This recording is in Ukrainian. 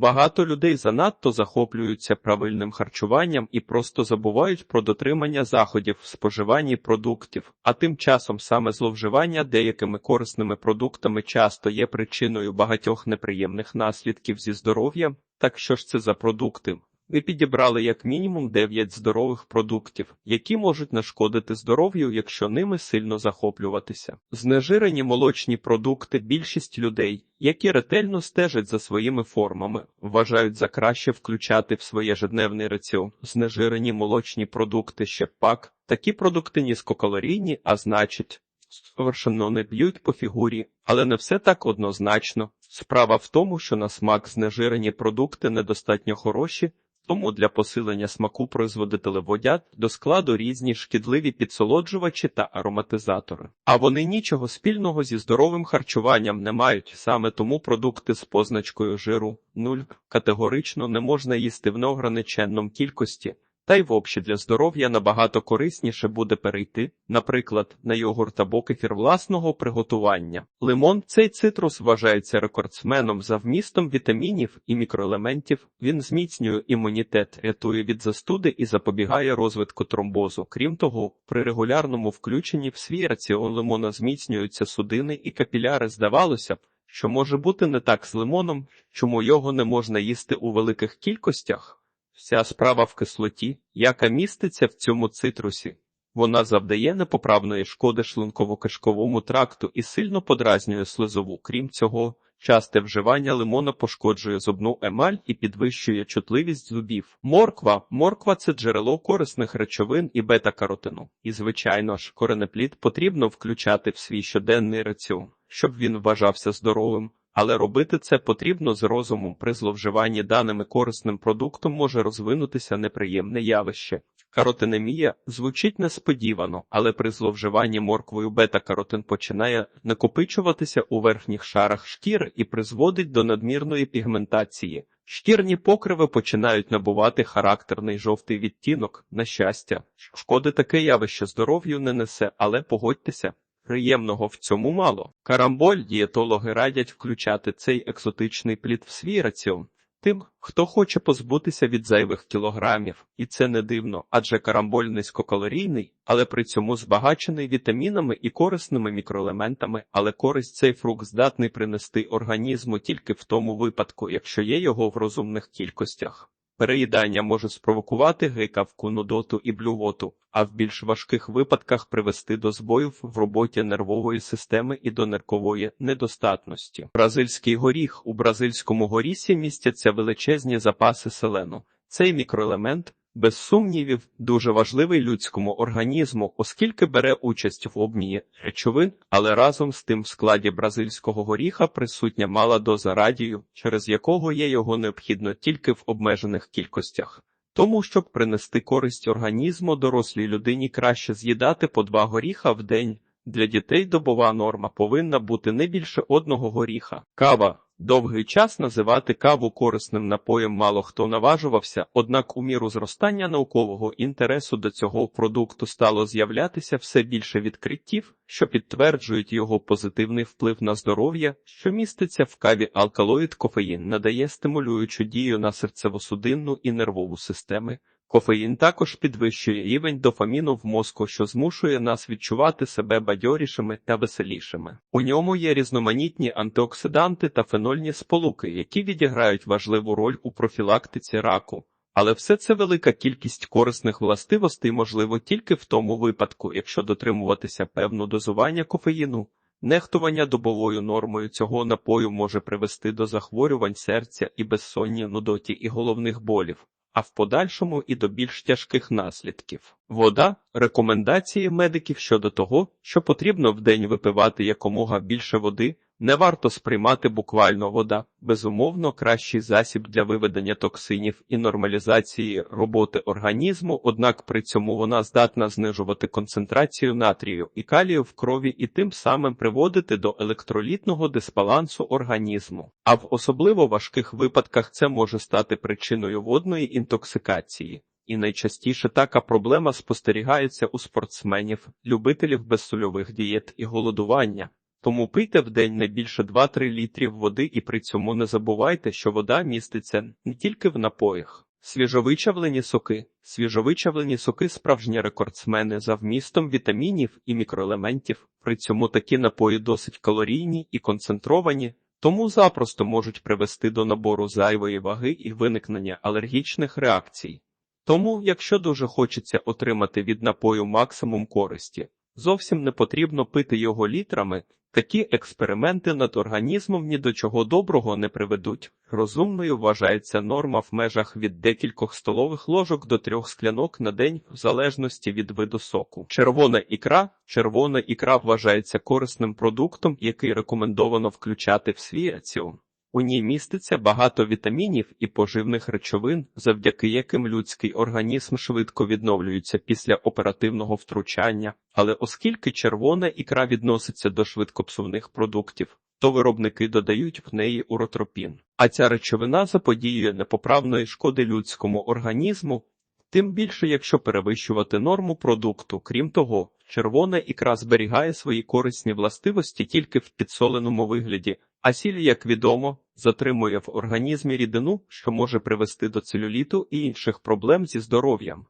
Багато людей занадто захоплюються правильним харчуванням і просто забувають про дотримання заходів в споживанні продуктів, а тим часом саме зловживання деякими корисними продуктами часто є причиною багатьох неприємних наслідків зі здоров'ям. Так що ж це за продукти? Ви підібрали як мінімум 9 здорових продуктів, які можуть нашкодити здоров'ю, якщо ними сильно захоплюватися. Знежирені молочні продукти більшість людей, які ретельно стежать за своїми формами, вважають за краще включати в своє жедневний раціон знежирені молочні продукти ще пак. Такі продукти низькокалорійні, а значить, совершенно не б'ють по фігурі, але не все так однозначно. Справа в тому, що на смак знежирені продукти недостатньо хороші, тому для посилення смаку производители водять до складу різні шкідливі підсолоджувачі та ароматизатори. А вони нічого спільного зі здоровим харчуванням не мають, саме тому продукти з позначкою жиру 0 категорично не можна їсти в неограниченному кількості. Та й вобще для здоров'я набагато корисніше буде перейти, наприклад, на йогурт або кефір власного приготування. Лимон цей цитрус вважається рекордсменом за вмістом вітамінів і мікроелементів. Він зміцнює імунітет, рятує від застуди і запобігає розвитку тромбозу. Крім того, при регулярному включенні в свій раціон лимона зміцнюються судини і капіляри. Здавалося б, що може бути не так з лимоном, чому його не можна їсти у великих кількостях. Вся справа в кислоті, яка міститься в цьому цитрусі. Вона завдає непоправної шкоди шлунково-кишковому тракту і сильно подразнює слизову. Крім цього, часте вживання лимона пошкоджує зубну емаль і підвищує чутливість зубів. Морква. Морква це джерело корисних речовин і бета-каротину. І, звичайно ж, коренеплід потрібно включати в свій щоденний раціон, щоб він вважався здоровим. Але робити це потрібно з розумом. При зловживанні даними корисним продуктом може розвинутися неприємне явище. Каротинемія звучить несподівано, але при зловживанні морквою бета-каротин починає накопичуватися у верхніх шарах шкіри і призводить до надмірної пігментації. Шкірні покриви починають набувати характерний жовтий відтінок. На щастя, шкоди таке явище здоров'ю не несе, але погодьтеся. Приємного в цьому мало. Карамболь дієтологи радять включати цей екзотичний плід в свій раціон тим, хто хоче позбутися від зайвих кілограмів, і це не дивно, адже карамболь низькокалорійний, але при цьому збагачений вітамінами і корисними мікроелементами, але користь цей фрукт здатний принести організму тільки в тому випадку, якщо є його в розумних кількостях. Переїдання може спровокувати гикавку, нудоту і блювоту, а в більш важких випадках привести до збоїв в роботі нервової системи і до неркової недостатності. Бразильський горіх у бразильському горісі містяться величезні запаси селену. Цей мікроелемент без сумнівів, дуже важливий людському організму, оскільки бере участь в обміні речовин, але разом з тим в складі бразильського горіха присутня мала доза радію, через якого є його необхідно тільки в обмежених кількостях. Тому, щоб принести користь організму дорослій людині краще з'їдати по два горіха в день. Для дітей добова норма повинна бути не більше одного горіха. Кава Довгий час називати каву корисним напоєм мало хто наважувався, однак у міру зростання наукового інтересу до цього продукту стало з'являтися все більше відкриттів, що підтверджують його позитивний вплив на здоров'я, що міститься в каві алкалоїд кофеїн, надає стимулюючу дію на серцево-судинну і нервову системи. Кофеїн також підвищує рівень дофаміну в мозку, що змушує нас відчувати себе бадьорішими та веселішими. У ньому є різноманітні антиоксиданти та фенольні сполуки, які відіграють важливу роль у профілактиці раку. Але все це велика кількість корисних властивостей можливо тільки в тому випадку, якщо дотримуватися певну дозування кофеїну. Нехтування добовою нормою цього напою може привести до захворювань серця і безсоння нудоті і головних болів а в подальшому і до більш тяжких наслідків. Вода рекомендації медиків щодо того, що потрібно в день випивати якомога більше води. Не варто сприймати буквально вода, безумовно, кращий засіб для виведення токсинів і нормалізації роботи організму, однак при цьому вона здатна знижувати концентрацію натрію і калію в крові і тим самим приводити до електролітного дисбалансу організму. А в особливо важких випадках це може стати причиною водної інтоксикації. І найчастіше така проблема спостерігається у спортсменів, любителів безсольових дієт і голодування. Тому пийте в день не більше 2-3 літрів води і при цьому не забувайте, що вода міститься не тільки в напоях. Свіжовичавлені соки. Свіжовичавлені соки справжні рекордсмени за вмістом вітамінів і мікроелементів. При цьому такі напої досить калорійні і концентровані, тому запросто можуть привести до набору зайвої ваги і виникнення алергічних реакцій. Тому, якщо дуже хочеться отримати від напою максимум користі, зовсім не потрібно пити його літрами. Такі експерименти над організмом ні до чого доброго не приведуть. Розумною вважається норма в межах від декількох столових ложок до трьох склянок на день, в залежності від виду соку. Червона ікра. Червона ікра вважається корисним продуктом, який рекомендовано включати в свій раціон. У ній міститься багато вітамінів і поживних речовин, завдяки яким людський організм швидко відновлюється після оперативного втручання. Але оскільки червона ікра відноситься до швидкопсувних продуктів, то виробники додають в неї уротропін. А ця речовина заподіює непоправної шкоди людському організму, тим більше, якщо перевищувати норму продукту. Крім того, червона ікра зберігає свої корисні властивості тільки в підсоленому вигляді, а сіль, як відомо, затримує в організмі рідину, що може привести до целюліту і інших проблем зі здоров'ям.